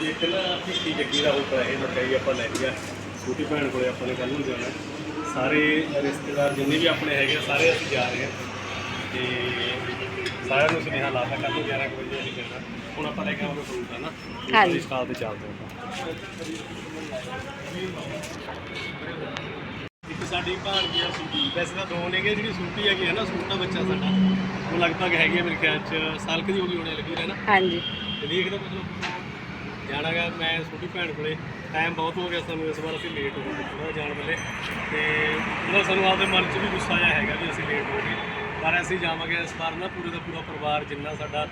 ਜੀ ਇੱਕ ਨਾ ਭੀਖੀ ਜੱਗੀ ਦਾ ਹੋਟਲ ਹੈ ਮਠਿਆਈ ਆਪਾਂ ਲੈ ਲਿਆ ਛੋਟੀ ਭੈਣ ਕੋਲੇ ਆਪਾਂ ਨੇ ਕੱਲ ਨੂੰ ਜਾਣਾ। ਸਾਰੇ ਰਿਸ਼ਤੇਦਾਰ ਜਿੰਨੇ ਵੀ ਆਪਣੇ ਹੈਗੇ ਆ, ਸਾਰੇ ਅਸੀਂ ਜਾ ਰਹੇ ਹਾਂ ਤੇ ਸਾਰਿਆਂ ਨੂੰ ਸੁਨੇਹਾ ਲਾਤਾ ਕੱਲ ਨੂੰ 11 ਕੁ ਵਜੇ ਅਸੀਂ ਜਾਣਾ। ਹੁਣ ਆਪਾਂ ਲੈ ਕੇ ਆਵਾਂਗੇ ਫਰੂਟ ਹੈ ਨਾ? ਹਾਂਜੀ। ਇਸ ਸਟਾਲ ਤੇ ਚੱਲਦੇ ਹਾਂ ਇੱਕ ਸਾਡੀ ਭਾਣਜੀ ਆ ਸੂਟੀ ਵੈਸੇ ਤਾਂ ਦੋ ਨੇਗੇ ਜਿਹੜੀ ਸੂਟੀ ਹੈਗੀ ਹੈ ਨਾ ਸੂਟ ਬੱਚਾ ਸਾਡਾ। ਉਹ ਲਗਭਗ ਹੈਗੀ ਹੈ ਮੇਰੇ ਖਿਆਲ ਚ ਸਾਲ ਕੁ ਦੀ ਹੋ ਗਈ ਹੋਣੀ ਲੱਗੀ ਹੈ ਨਾ ਹਾਂਜੀ। ਤੇ ਦੇਖਦਾ ਮਤਲਬ ਜਾਣਾ ਗਾ ਮੈਂ ਛੋਟੀ ਭੈਣ ਕੋਲੇ। ਟਾਈਮ ਬਹੁਤ ਹੋ ਗਿਆ ਸਾਨੂੰ ਇਸ ਵਾਰ ਅਸੀਂ ਲੇਟ ਹੋ ਗਏ ਥੋੜਾ ਜਾਣ ਵੇਲੇ। ਤੇ ਉਹਦਾ ਸਾਨੂੰ ਆਪਦੇ ਮਨ 'ਚ ਵੀ ਗੁੱਸਾ ਆਇਆ ਹੈਗਾ ਵੀ ਅਸੀਂ ਲੇਟ ਹੋ ਗਏ। ਪਰ ਅਸੀਂ ਜਾਵਾਂਗੇ ਇਸ ਵਾਰ ਨਾ ਪੂਰੇ ਦਾ ਪੂਰਾ ਪਰਿਵਾਰ, ਜਿੰਨਾ ਸਾਡਾ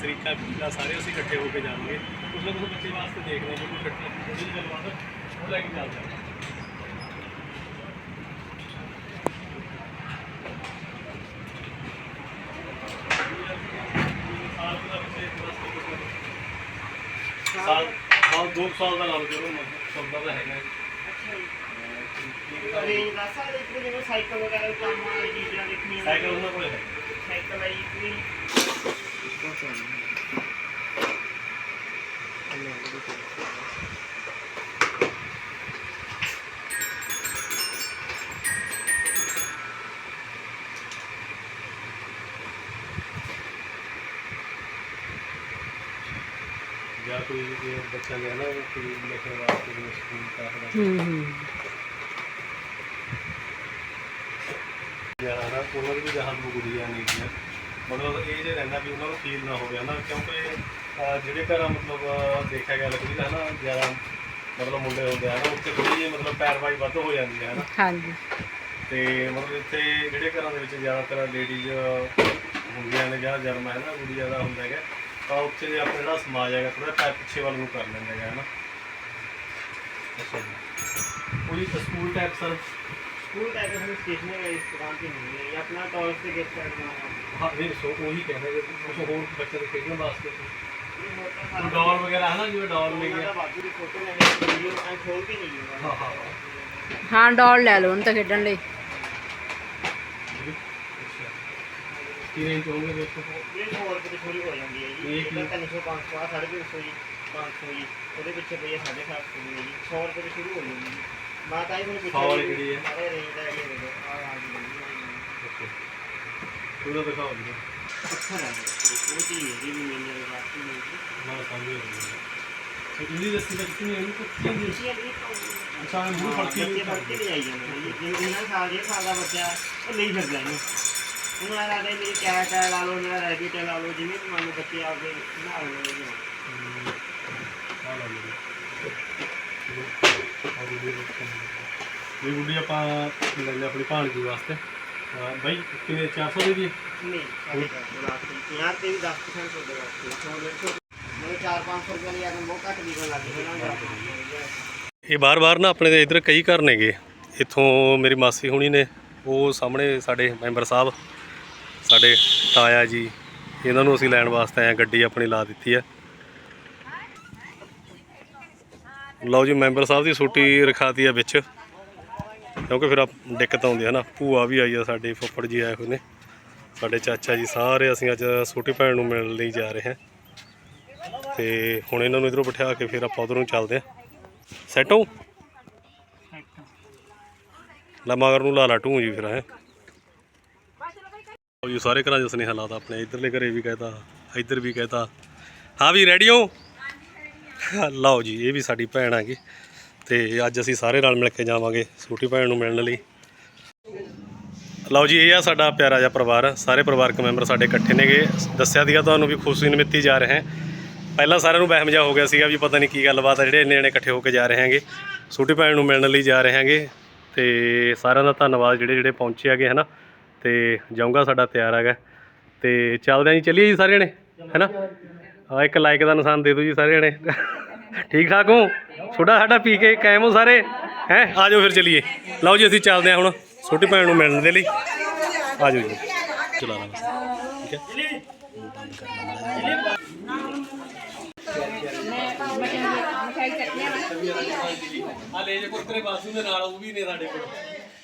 ਸਰੀਕਾ ਬੀਬਾ ਸਾਰੇ ਅਸੀਂ ਇਕੱਠੇ ਹੋ ਕੇ ਜਾਵਾਂਗੇ। ਉਸ ਨਾ ਕੁਝ ਬੱਚੇ ਵਾਸਤੇ ਦੇਖਦੇ ਹਾਂ, ਜੇ ਕੋਈ ਫਿੱਟ ਥੋੜੀ ਜਿਹੀ ਗੱਲਬਾਤ ਉਹ ਲੈ ਕੇ ਚੱਲਦੇ ਹਾਂ ਸਾਲ ਦਾ ਬੱਚੇ ਸਾਲ ਦੋ ਕੁ ਸਾਲ ਦਾ ਲਾ ਲਓ ਜਦੋਂ ਸਭ ਦਾ ਹੈਗਾ ਹੈ। ਰੇਂਜ ਦੱਸ ਸਕਦੇ ਇੱਕ ਜਿਵੇਂ ਸਾਈਕਲ ਵਗੈਰਾ ਕੰਮ ਵਾਲੀ ਚੀਜ਼ਾਂ ਦੇਖਣੀਆਂ ਸਾਈਕਲ ਉਹਨਾਂ ਕੋਲ ਹੈ। ਸਾਈਕਲ ਆਈ ਕੋਈ? ਜਾਂ। ਕੋਈ ਜੇ ਬੱਚਾ ਨੇ ਨਾ ਕੋਈ ਲਿਖਣ ਵਾਸਤੇ ਜਿਵੇਂ ਸਕੂਲ ਕਰਦਾ ਹੂੰ ਹੂੰ ਜਾਂ ਨਾ ਉਹਨਾਂ ਦੀ ਵੀ ਜਹਾਂ ਨੂੰ ਗੁੜੀਆਂ ਨਹੀਂ ਗਿਆ ਮਤਲਬ ਇਹ ਜੇ ਰਹਿੰਦਾ ਵੀ ਉਹਨਾਂ ਨੂੰ ਫੀਲ ਨਾ ਹੋਵੇ ਨਾ ਕਿਉਂਕਿ ਅਹ, ਜਿਹੜੇ ਘਰਾਂ ਮਤਲਬ ਦੇਖਿਆ ਗਿਆ ਲੱਗੀ ਦਾ ਨਾ ਜ਼ਿਆਦਾ ਮਤਲਬ ਮੁੰਡੇ ਹੁੰਦੇ ਆ ਨਾ ਉੱਥੇ ਥੋੜੀ ਜਿਹੀ ਮਤਲਬ ਪੈਰਵਾਈ ਵੱਧ ਹੋ ਜਾਂਦੀ ਹੈ ਨਾ ਹਾਂਜੀ। ਤੇ ਮਤਲਬ ਇੱਥੇ ਜਿਹੜੇ ਘਰਾਂ ਦੇ ਵਿੱਚ ਜ਼ਿਆਦਾਤਰ ਲੇਡੀਜ਼ ਹੁੰਦੀਆਂ ਨੇ ਜਾਂ ਜਨਮ ਹੈ ਨਾ ਕੁੜੀ ਜ਼ਿਆਦਾ ਹੁੰਦਾ ਹੈਗਾ। ਤਾਂ ਉੱਥੇ ਜੇ ਆਪਣਾ ਜਿਹੜਾ ਸਮਾਜ ਹੈਗਾ ਥੋੜਾ ਪੈਰ ਪਿੱਛੇ ਵੱਲ ਨੂੰ ਕਰ ਲੈਂਦਾ ਹੈਗਾ ਨਾ ਅੱਛਾ ਜੀ। ਕੋਈ school type sir school type ਦੇ ਸਟੇਸ਼ਨਰੀ ਇਸ ਦੁਕਾਨ ਤੇ ਨਹੀਂ ਹੈ ਇਹ ਆਪਣਾ ਟੌਲ ਤੇ ਗਿਫਟ ਕਰਨਾ ਹਾਂ ਇਹ ਸੋ ਉਹੀ ਕਹਿੰਦੇ ਕਿ ਕੁਝ ਹੋਰ ਬੱਚੇ ਦੇ ਖੇਡਣ ਵਾਸਤੇ। ਇਹ ਹੋਰ ਤਾਂ ਡਾਲ ਵਗੈਰਾ ਹੈ ਨਾ ਜਿਵੇਂ ਡਾਲ ਲੈ ਉਹਨਾਂ ਗਿਆ ਦਾ ਬਾਜੂ ਦੀ ਫੋਟੋ ਲੈਣੀ ਵੀਡੀਓ ਐ ਖੋਲ ਕੇ ਨਹੀਂ ਹਾਂ ਹੋਗਾ ਹਾਂ। ਹਾਂ। ਤਾਂ ਖੇਡਣ ਲਈ। ਅੱਛਾ ਕੀ ਰੇਂਜ ਹੋਊਗਾ ਦੇਖੋ ਇਹ 100 ਰੁਪਏ ਦੀ ਥੋੜੀ ਹੋ ਜਾਂਦੀ ਹੈ ਜੀ ਇਹ ਇਹ ਤਾਂ 300 500 ਆ 350 ਜੀ। 500 ਜੀ ਉਹਦੇ ਪਿੱਛੇ ਪਈ ਹੈ 750 ਦੀ ਹੈ ਜੀ। 100 ਰੁਪਏ ਦੀ ਸ਼ੁਰੂ ਹੋ ਜਾਂਦੀ ਹੈ ਮੈਂ ਤਾਂ ਹੀ ਤੁਹਾਨੂੰ ਪੁੱਛਿਆ ਸੌ ਵਾਲੀ ਕਿਹੜੀ ਹੈ? ਸਾਰੇ ਰੇਂਜ ਦਾ ਇਹ ਦੇ ਦਿਓ ਆ ਆ ਜੀ। ਓਕੇ। ਪੂਰਾ ਦਿਖਾਓ ਜੀ। ਅੱਛਾ ਲੱਗਦਾ ਉਹ ਚੀਜ਼ ਹੈ ਜੀ ਵੀ ਮੇਰੇ ਵਾਸਤੇ ਨਹੀਂ ਜੀ ਮੈਂ ਸਮਝ ਗਿਆ ਸੋ ਇੰਨੀ ਦੱਸੀ ਤਾਂ ਕਿੰਨੀ ਹੈ ਕੁਝ ਨਹੀਂ ਤੁਸੀਂ ਇਹ ਪਾਉਂਦੇ ਅੱਛਾ ਇਹ ਮੂੰਹ ਫੜ ਕੇ ਬੱਚੇ ਫੜ ਕੇ ਲਿਜਾਈ ਜਾਂਦੇ ਨੇ ਜੀ। ਇਹਨਾਂ ਸਾਲ ਦੇ ਸਾਲ ਦਾ ਬੱਚਾ ਉਹ ਲਈ ਫਿਰਦਾ ਇਹਨੂੰ। ਉਹਨੂੰ ਆ ਲੱਗਦਾ ਮੇਰੀ ਕੈਟ ਹੈ ਲਾ ਲਓ ਮੇਰਾ ਰੈਬਿਟ ਹੈ ਲਾ ਲਓ ਜਿਵੇਂ ਵੀ ਮੰਨ ਲਓ ਬੱਚੇ ਆਪਦੇ ਨਾਲ ਲੈਂਦੇ ਨੇ ਇਹ ਗੁੱਡੀ ਆਪਾਂ ਲੈ ਲਿਆ ਆਪਣੀ ਭਾਣਜੀ ਵਾਸਤੇ ਬਾਈ ਕਿੰਨੇ 400 ਦੇ ਦੀ? ਨਹੀਂ ਸਾਡੇ ਕੋਲ ਲਾਸਟ 50 ਤੇ ਵੀ 10% ਹੋ ਗਿਆ 100 150 ਮੈਨੂੰ 4-500 ਰੁਪਏ ਲਈ ਆਦਮ ਬਹੁਤ ਘੱਟ ਵਿਕਣ ਲੱਗ ਗਏ ਨਾ ਇਹ ਬਾਰ-ਬਾਰ ਨਾ ਆਪਣੇ ਦੇ ਇਧਰ ਕਈ ਘਰ ਨੇਗੇ ਇੱਥੋਂ ਮੇਰੀ ਮਾਸੀ ਹੁਣੀ ਨੇ ਉਹ ਸਾਹਮਣੇ ਸਾਡੇ ਮੈਂਬਰ ਸਾਹਿਬ ਸਾਡੇ ਤਾਇਆ ਜੀ ਇਹਨਾਂ ਨੂੰ ਅਸੀਂ ਲੈਣ ਵਾਸਤੇ ਆਏ ਗੱਡੀ ਆਪਣੀ ਲਾ ਦਿੱਤੀ ਹੈ। ਲਓ ਜੀ ਮੈਂਬਰ ਸਾਹਿਬ ਦੀ ਛੁੱਟੀ ਰਖਾਤੀ ਹੈ ਵਿੱਚ ਕਿਉਂਕਿ ਫਿਰ ਆ ਦਿੱਕਤ ਆਉਂਦੀ ਹੈ ਨਾ। ਭੂਆ ਵੀ ਆਈ ਆ ਸਾਡੇ ਫੁੱਫੜ ਜੀ ਆਏ ਹੋਏ ਨੇ। ਸਾਡੇ ਚਾਚਾ ਜੀ ਸਾਰੇ ਅਸੀਂ ਅੱਜ ਛੋਟੀ ਭੈਣ ਨੂੰ ਮਿਲਣ ਲਈ ਜਾ ਰਹੇ ਹਾਂ। ਤੇ ਹੁਣ ਇਹਨਾਂ ਨੂੰ ਇਧਰੋਂ ਬਿਠਾ ਕੇ ਫਿਰ ਆਪਾਂ ਉਧਰੋਂ ਚੱਲਦੇ ਹਾਂ। ਸੈਟ ਹੋ? ਲੈ ਮਗਰ ਨੂੰ ਲਾ ਲਾ ਟੂ ਜੀ ਫਿਰ ਹੈ ਉਹ ਜੀ, ਸਾਰੇ ਘਰਾਂ 'ਚ ਸੁਨੇਹਾ ਲਾਤਾ ਆਪਣੇ। ਇਧਰਲੇ ਘਰੇ ਵੀ ਕਹਿਤਾ, ਇੱਧਰ ਵੀ ਕਹਿਤਾ। ਹਾਂ ਵੀ ਰੈਡੀ ਹੋ? ਲਓ ਜੀ, ਇਹ ਵੀ ਸਾਡੀ ਭੈਣ ਹੈਗੀ। ਤੇ ਅੱਜ ਅਸੀਂ ਸਾਰੇ ਨਾਲ ਮਿਲ ਕੇ ਜਾਵਾਂਗੇ ਛੋਟੀ ਭੈਣ ਨੂੰ ਮਿਲਣ ਲਈ। ਲਓ ਜੀ, ਇਹ ਆ ਸਾਡਾ ਪਿਆਰਾ ਜਿਹਾ ਪਰਿਵਾਰ। ਸਾਰੇ ਪਰਿਵਾਰਕ ਮੈਂਬਰ ਸਾਡੇ ਇਕੱਠੇ ਨੇਗੇ। ਦੱਸਿਆ ਸੀਗਾ ਤੁਹਾਨੂੰ ਵੀ ਖੁਸ਼ੀ ਨਿਮਿੱਤੀ ਜਾ ਰਹੇ ਹਾਂ। ਪਹਿਲਾਂ ਸਾਰਿਆਂ ਨੂੰ ਵਹਿਮ ਜਿਹਾ ਹੋ ਗਿਆ ਸੀਗਾ ਵੀ ਪਤਾ ਨਹੀਂ ਕੀ ਗੱਲਬਾਤ ਆ, ਜਿਹੜੇ ਇੰਨੇ ਜਣੇ ਇਕੱਠੇ ਹੋ ਕੇ ਜਾ ਰਹੇ ਹੈਗੇ। ਛੋਟੀ ਭੈਣ ਨੂੰ ਮਿਲਣ ਲਈ ਜਾ ਰਹੇ ਹੈਗੇ। ਤੇ ਸਾਰਿਆਂ ਦਾ ਧੰਨਵਾਦ ਜਿਹੜੇ ਜਿਹੜੇ ਪਹੁੰਚੇ ਹੈਗੇ, ਹਨਾ? ਤੇ ਜਾਊਂਗਾ ਸਾਡਾ ਤਿਆਰ ਹੈਗਾ। ਤੇ ਚੱਲਦੇ ਆਂ ਜੀ ਚੱਲੀਏ ਜੀ ਸਾਰੇ ਜਣੇ ਹੈਨਾ? ਆ ਇੱਕ ਲਾਈਕ ਦਾ ਨਿਸ਼ਾਨ ਦੇ ਦਿਓ ਜੀ ਸਾਰੇ ਜਣੇ ਠੀਕ ਠਾਕ ਹੋ? ਛੋਟਾ ਸਾਡਾ ਪੀ ਕੇ ਕਾਇਮ ਹੋ ਸਾਰੇ ਹੈ? ਆ ਜਾਓ ਫਿਰ ਚੱਲੀਏ। ਲਓ ਜੀ ਅਸੀਂ ਚੱਲਦੇ ਹਾਂ ਹੁਣ ਛੋਟੀ ਭੈਣ ਨੂੰ ਮਿਲਣ ਦੇ ਲਈ। ਆ ਜਾਓ ਜੀ। ਚਲਾ ਲਾ ਬਸ ਠੀਕ ਹੈ? ਆ ਲੈ ਜੇ ਕੁਰਕਰੇ ਬਾਸੂ ਦੇ ਨਾਲ ਉਹ ਵੀ ਨੇ ਸਾਡੇ ਕੋਲ।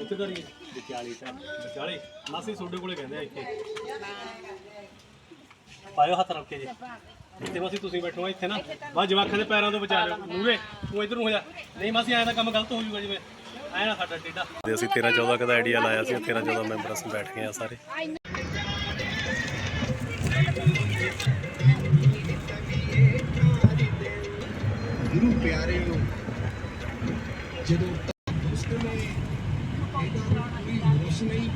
ਉੱਥੇ ਕਰੀਏ ਵਿਚਾਲੇ। ਤਾਂ ਵਿਚਾਲੇ ਮਾਸੀ ਤੁਹਾਡੇ ਕੋਲੇ ਕਹਿੰਦੇ ਆ ਇੱਥੇ। ਪਾਇਓ ਹੱਥ ਰੱਖ ਕੇ ਜੀ। ਇੱਥੇ ਮਾਸੀ ਤੁਸੀਂ ਬੈਠੋ ਆ ਇੱਥੇ ਨਾ। ਬਸ ਜਵਾਖਾਂ ਦੇ ਪੈਰਾਂ ਤੋਂ ਬਚਾ ਲਿਓ। ਮੂਰੇ ਤੂੰ ਇਧਰ ਨੂੰ ਹੋ ਜਾ। ਨਹੀਂ ਮਾਸੀ ਐਂ ਦਾ ਕੰਮ ਗਲਤ ਹੋ ਜੂਗਾ ਜਿਵੇਂ। ਐਂ ਨਾ ਸਾਡਾ ਟੇਡਾ ਤੇ ਅਸੀਂ 13 14 ਕਦਾ ਆਈਡੀਆ ਲਾਇਆ ਸੀ 13 14 ਮੈਂਬਰ ਅਸੀਂ ਬੈਠ ਗਏ ਆ ਸਾਰੇ। ਗੁਰੂ ਪਿਆਰਿਓ ਜਦੋਂ ਤੱਕ ਦੁਸ਼ਟ ਨੇ ਇਹਦਾ ਕੋਈ ਹੋਸ਼ ਨਹੀਂ,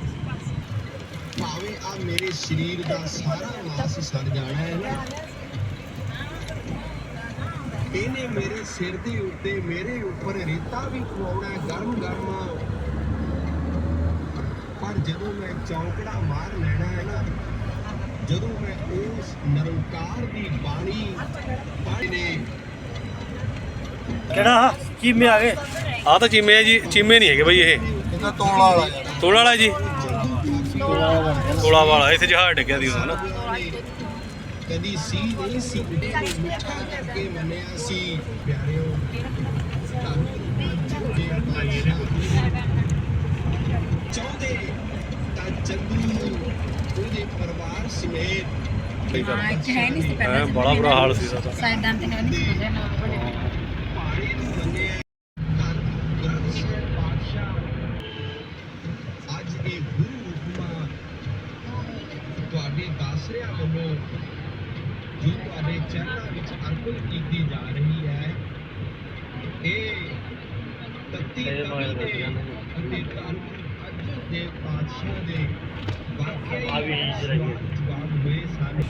ਭਾਵੇਂ ਆ ਮੇਰੇ ਸਰੀਰ ਦਾ ਸਾਰਾ ਮਾਸ ਸੜ ਜਾਣਾ ਹੈ ਨਾ, ਇਹਨੇ ਮੇਰੇ ਸਿਰ ਦੇ ਉੱਤੇ ਮੇਰੇ ਉੱਪਰ ਰੇਤਾ ਵੀ ਪਵਾਉਣਾ ਗਰਮ ਗਰਮ। ਪਰ ਜਦੋਂ ਮੈਂ ਚੌਂਕੜਾ ਮਾਰ ਲੈਣਾ ਹੈ ਨਾ, ਜਦੋਂ ਮੈਂ ਉਸ ਨਰੰਕਾਰ ਦੀ ਬਾਣੀ ਬਾਣੀ ਨੇ ਕਿਹੜਾ ਚੀਮੇ ਆ ਗਏ? ਆਹ ਤਾਂ ਚੀਮੇ ਆ ਜੀ ਚੀਮੇ ਨਹੀਂ ਹੈਗੇ ਬਈ ਇਹ। ਇਹਦਾ ਤੋਲਾ ਵਾਲਾ ਯਾਰ ਤੋਲਾ ਵਾਲਾ ਜੀ। ਤੋਲਾ ਵਾਲਾ ਇੱਥੇ ਜਹਾਜ਼ ਡਿੱਗਿਆ ਦੀ ਉਹ ਨਾ। ਕਦੀ ਸੀ ਨਹੀਂ ਸੀ। ਉਹਦੇ ਨੂੰ ਮਿੱਠਾ ਕਰਕੇ ਮੰਨਿਆ ਸੀ ਪਿਆਰਿਓ। ਚਾਹੁੰਦੇ ਤਾਂ ਚੰਦੂ ਉਹਦੇ ਪਰਿਵਾਰ ਸਮੇਤ। ਹਾਂ ਇੱਥੇ ਹੈ ਨਹੀਂ ਸੀ ਐਂ ਪਹਿਲਾਂ ਬੜਾ ਬੁਰਾ ਹਾਲ ਸੀ ਸਾਡਾ। ਸਾਈਡਾਂ ਤੇ ਹੈ ਨਹੀਂ ਸੀ ਨੂੰ ਮੰਨਿਆ ਤਾਂ ਗ੍ਰੰਥ ਸਾਹਿਬ ਪਾਤਸ਼ਾਹ ਅੱਜ ਇਹ ਗੁਰੂ ਹੁਕਮਾਂ ਦਾਸਰਿਆਂ ਵੱਲੋਂ ਜੋ ਤੁਹਾਡੇ ਚਰਨਾਂ ਵਿੱਚ ਅਰਪਣ ਕੀਤੀ ਜਾ ਰਹੀ ਹੈ ਇਹ ਤਤੀ ਕਵੀ ਦੇ ਅਤੇ ਧੰਨ ਅਰਜਨ ਦੇਵ ਪਾਤਸ਼ਾਹ ਦੇ ਵਾਕਿਆ ਹੀ ਜਵਾਬ ਹੋਏ ਸਨ।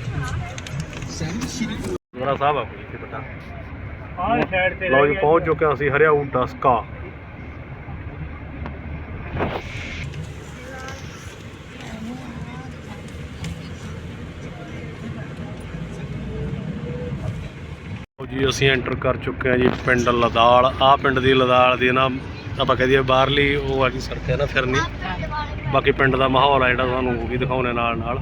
ਸਹਿਬ ਸ਼੍ਰੀ ਗੁਰੂ ਸਾਹਿਬ ਆ ਕੋਈ ਇੱਥੇ ਵੱਡਾ ਆਹ ਸਾਈਡ ਤੇ ਲਓ ਜੀ ਪਹੁੰਚ ਚੁੱਕੇ ਹਾਂ ਅਸੀਂ ਹਰਿਆਊ ਡਸਕਾ ਜੀ ਅਸੀਂ ਐਂਟਰ ਕਰ ਚੁੱਕੇ ਹਾਂ ਜੀ ਪਿੰਡ ਲਦਾਲ। ਆਹ ਪਿੰਡ ਦੀ ਲਦਾਲ ਦੀ ਨਾ ਆਪਾਂ ਕਹਦੇ ਬਾਹਰਲੀ ਉਹ ਆ ਗਈ ਸੜਕ ਹੈ ਨਾ ਫਿਰਨੀ। ਬਾਕੀ ਪਿੰਡ ਦਾ ਮਾਹੌਲ ਆ ਜਿਹੜਾ ਤੁਹਾਨੂੰ ਉਹ ਵੀ ਦਿਖਾਉਣੇ ਨਾਲ ਨਾਲ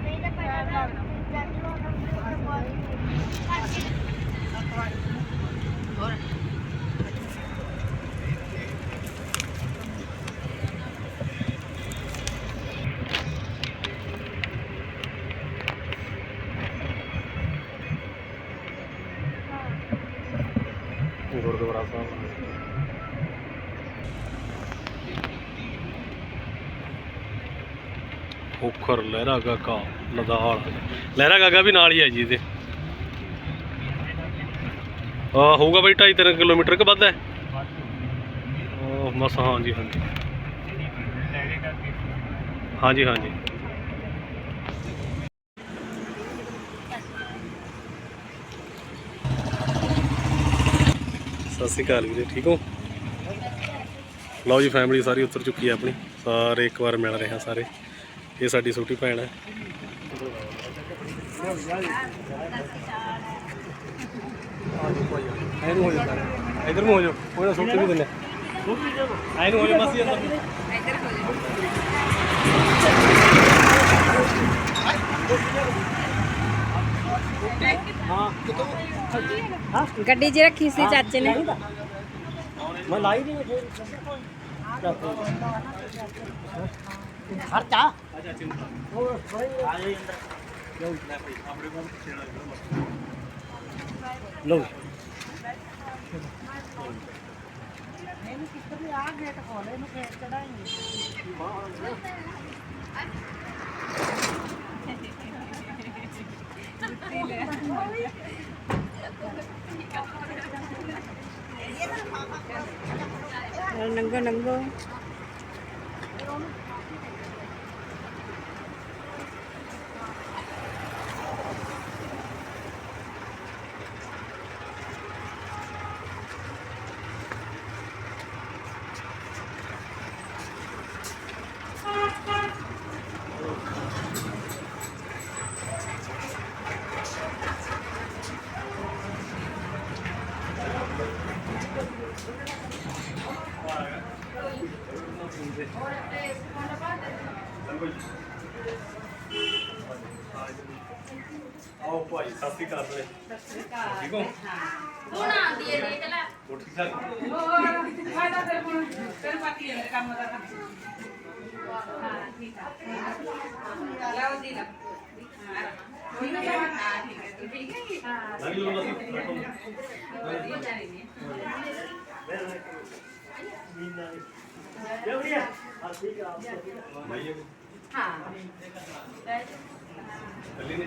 ਗੁਰਦੁਆਰਾ ਸਾਹਿਬ ਉਖਰ ਲਹਿਰਾ ਗਾਗਾ ਲਦਾਲ ਲਹਿਰਾ ਗਾਗਾ ਵੀ ਨਾਲ ਹੀ ਹੈ ਜੀ ਇਹਦੇ। ਆ ਹੋਊਗਾ ਬਈ 2.5 3 ਕਿਲੋਮੀਟਰ ਕਿ ਵੱਧ ਹੈ? ਮਸ ਹਾਂਜੀ ਹਾਂਜੀ ਹਾਂਜੀ ਹਾਂਜੀ ਸਤਿ ਸ਼੍ਰੀ ਅਕਾਲ ਵੀਰੇ, ਠੀਕ ਹੋ? ਲਓ ਜੀ ਫੈਮਿਲੀ ਸਾਰੀ ਉਤਰ ਚੁੱਕੀ ਹੈ ਆਪਣੀ। ਸਾਰੇ ਇੱਕ ਵਾਰ ਮਿਲ ਰਹੇ ਹਾਂ ਸਾਰੇ। ਇਹ ਸਾਡੀ ਛੋਟੀ ਭੈਣ ਹੈ। ਐਨ ਹੋ ਜਾ ਇਧਰ ਨੂੰ ਹੋ ਜਾ ਕੋਈ ਨਾ ਸੁੱਟ ਵੀ ਦਿੰਨੇ ਐਨ ਹੋ ਜਾ ਬਸ ਇਹ ਅੰਦਰ ਗੱਡੀ 'ਚ ਰੱਖੀ ਸੀ ਚਾਚੇ ਨੇ। ਮੈਂ ਲਾਈ ਨਹੀਂ। ਖਰਚਾ ਲੋ ਨੰਗੋ ਨੰਗੋ ਠੀਕ ਹੋ। ਤੂੰ ਨਾ ਆਂਦੀ ਏ ਦੇਖ ਲੈ ਉੱਠ ਕੇ ਹੋਰ ਮੈਂ ਤਾਂ ਤੇਰੇ ਕੋਲ ਤੇਰੇ ਪਾਤੀ ਹੈ ਕੰਮ ਦਾ ਹਾਂ ਠੀਕ ਆ ਲਓ ਜੀ ਨਾ ਕੋਈ ਨਾ ਹਾਂ ਠੀਕ ਹੈ ਤੂੰ ਠੀਕ ਹੈ ਹਾਂ ਲੱਗ ਲੋ ਨਾ ਰੱਖੋ ਵਧੀਆ ਜਾਣੀ ਨੇ ਮੀਨਾ ਜਵੜੀਆ ਹਾਂ ਠੀਕ ਆ ਆਪ ਹਾਂ ਬੈਠ ਚੱਲੀ ਨੇ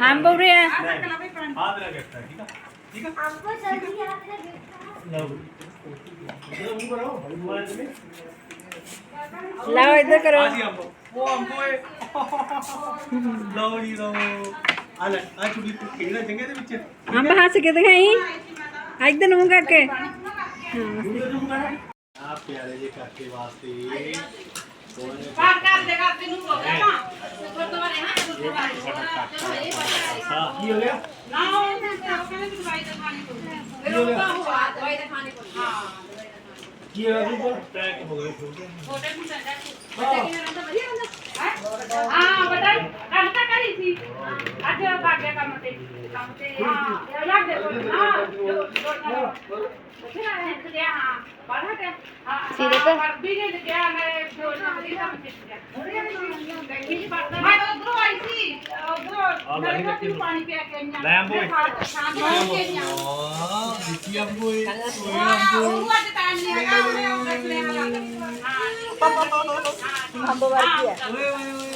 हम के बोल रहे हैं लाओ इधर करो आज वो हमको जी आले चुड़ी खेलना पीछे हम से कहते हैं एक दिन करके ਪਿਆਰੇ ਜੇ ਕਾਕੇ ਵਾਸਤੇ। ਘਰ ਘਰ ਦੇ ਘਰ ਤੈਨੂੰ ਹੋ ਗਿਆ ਨਾ ਗੁਰਦੁਆਰੇ ਹਾਂ ਗੁਰਦੁਆਰੇ ਚਲੋ ਇਹ ਪਤਾ ਕੀ ਹੋ ਗਿਆ? ਨਾ ਉਹ ਡਾਕਟਰ ਨੇ ਦਵਾਈ ਦਾ ਖਾਣੀ ਪਈ ਫਿਰ ਉਹ ਤਾਂ ਹੁਆ ਦਵਾਈ ਦਾ ਖਾਣੀ ਪਈ ਹਾਂ ਕੀ ਹੋਇਆ ਜੀ ਟੈਕ ਹੋ ਗਿਆ ਛੋਟੇ। ਨੂੰ। ਚੰਗਾ ਪਤਾ ਕੀ ਹੋਇਆ ਤਾਂ ਵਧੀਆ ਹੁੰਦਾ ਹਾਂ? ਬਟਾ ਕੱਲ ਹੀ ਸੀ। ਅੱਜ ਭੱਜ ਗਿਆ ਕੰਮ ਤੇ। ਕੰਮ ਤੇ ਹਾਂ ਲੱਗ ਗਿਆ ਹਾਂ ਜਿਹੜਾ ਹੈ ਤੇ ਹਾਂ ਬਾਹਰ ਤੇ ਹਾਂ। ਸਿਰੇ ਤੇ ਵਰਦੀ ਨੇ ਲਿਆ ਮੈਂ ਜੋ ਨਹੀਂ ਸਮਝ ਗਿਆ। ਮੈਂ ਉਧਰੋਂ ਆਈ ਸੀ ਉਧਰੋਂ ਨਲਕਾ ਤੇ ਪਾਣੀ ਪਿਆ ਕੇ ਆਈਆਂ ਲੈਂਬੋਏ ਸ਼ਾਂਤ ਹੋ ਕੇ ਆਈਆਂ ਦਿੱਤੀ ਆਪਕੋਏ ਉਹ ਅੱਜ ਟਾਈਮ ਨਹੀਂ ਹੈਗਾ ਉਹ ਰੱਖ ਲਿਆ ਹਾਂ ਹਾਂ ਅੰਬ ਵਰਗੀ ਹੈ। ਓਏ ਓਏ।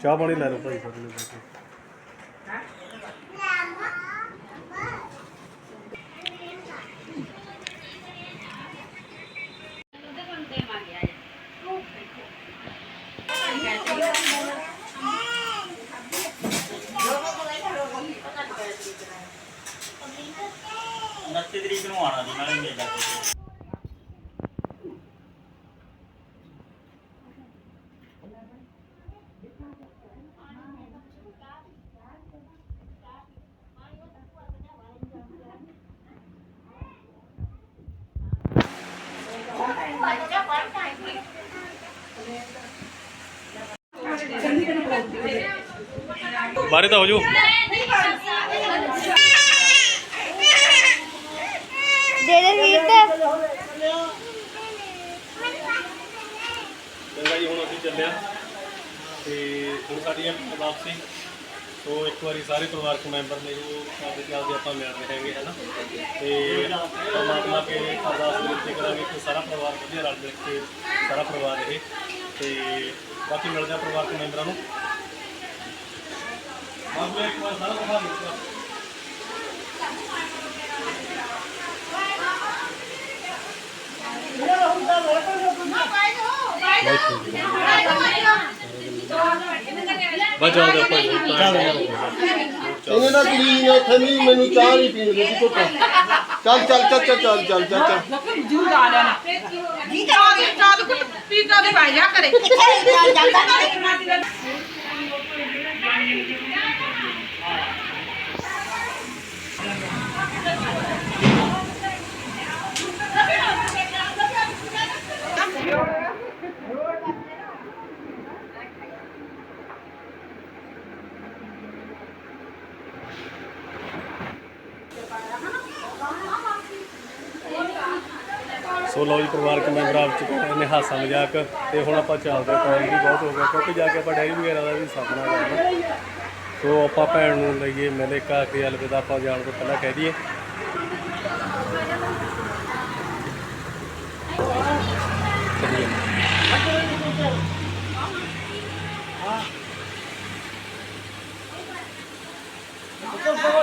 ਚਾਹ ਪਾਣੀ ਲੈ ਲਓ ਭਾਈ ਸਾਡੇ ਲਈ ਬੈਠੋ ਉਨੱਤੀ ਤਰੀਕ ਨੂੰ ਆਣਾ ਜੀ ਨਾਲੇ ਮੇਲਾ ਤੇ ਬਾਰੇ ਤਾਂ ਹੋ ਦੇ ਦੇ ਵੀਰ ਤੇ। ਚੰਗਾ ਜੀ ਹੁਣ ਅਸੀਂ ਚੱਲਿਆ ਤੇ ਹੁਣ ਸਾਡੀ ਇਹ ਵਾਪਸੀ। ਸੋ ਇੱਕ ਵਾਰੀ ਸਾਰੇ ਪਰਿਵਾਰਕ ਮੈਂਬਰ ਨੇ ਜੋ ਸਾਡੇ ਨਾਲ ਦੇ ਆਪਾਂ ਮਿਲ ਰਹੇ ਹੈਗੇ ਹਨਾ ਤੇ ਪਰਮਾਤਮਾ ਕੇ ਅਰਦਾਸ ਬੇਨਤੀ ਕਰਾਂਗੇ ਕਿ ਸਾਰਾ ਪਰਿਵਾਰ ਵਧੀਆ ਰਲ ਮਿਲ ਕੇ ਸਾਰਾ ਪਰਿਵਾਰ ਰਹੇ। ਤੇ ਬਾਕੀ ਮਿਲਦੇ ਆ ਪਰਿਵਾਰਕ ਮੈਂਬਰਾਂ ਨੂੰ। ਜਾਓ ਜਾਓ ਭਾਈ ਇਹਨੇ ਨਾ ਕੁੜੀ ਨੇ ਉੱਥੇ ਨਹੀਂ ਮੈਨੂੰ ਚਾਹ ਨਹੀਂ ਪੀਣ ਦਿੱਤੀ ਘੁੱਟ ਚੱਲ ਚੱਲ ਚੱਲ ਚੱਲ ਚੱਲ ਚੱਲ ਚੱਲ। ਚੱਲ ਜੂਰ ਆ ਲੈਣਾ ਕੀ ਚਾਹ ਦੀ ਚਾਹ ਦੀ ਪੀਤਾ ਦੇ ਭਾਈ ਜਾ ਕਰੇ ਸੋ ਲੋ ਜੀ ਪਰਿਵਾਰਕ ਮੈਂਬਰ ਆਪ ਚੁੱਕੇ ਨੇ ਹਾਸਾ ਮਜ਼ਾਕ ਤੇ ਹੁਣ ਆਪਾਂ ਚੱਲਦੇ ਟਾਈਮ ਵੀ ਬਹੁਤ ਹੋ ਗਿਆ, ਕਿਉਂਕਿ ਜਾ ਕੇ ਆਪਾਂ ਡੈਰੀ ਵਗੈਰਾ ਦਾ ਵੀ ਸਾਹਮਣਾ ਕਰਨਾ ਸੋ ਆਪਾਂ ਭੈਣ ਨੂੰ ਲਈਏ ਮੇਰੇ ਘਰ ਦੇ ਅਲਵਿਦਾ ਆਪਾਂ ਜਾਣ ਤੋਂ ਪਹਿਲਾਂ ਕਹਿ ਦਈਏ।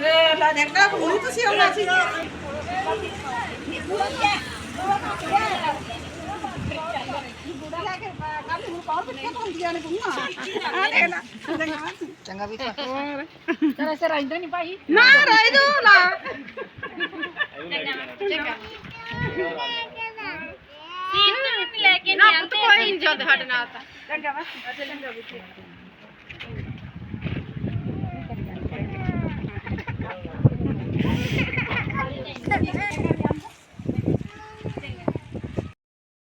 ਲਾ ਦੇਖਦਾ ਹੁਣ ਤੁਸੀਂ ਆਉਣਾ ਸੀ ਚੰਗਾ ਵੀ ਤਾਂ ਹੋਰ ਚਲ ਇਸੇ ਰਾਇੰਦਰ ਨਹੀਂ ਭਾਈ ਨਾ ਰਾਇ ਦੋ ਲਾ ਲੈ ਕੇ ਨਹੀਂ ਆਉਂਦੇ ਕੋਈ ਇੰਜੋ ਸਾਡੇ ਨਾਲ ਤਾਂ ਚੰਗਾ। ਵਾ ਚੰਗਾ ਵੀ Have you heard?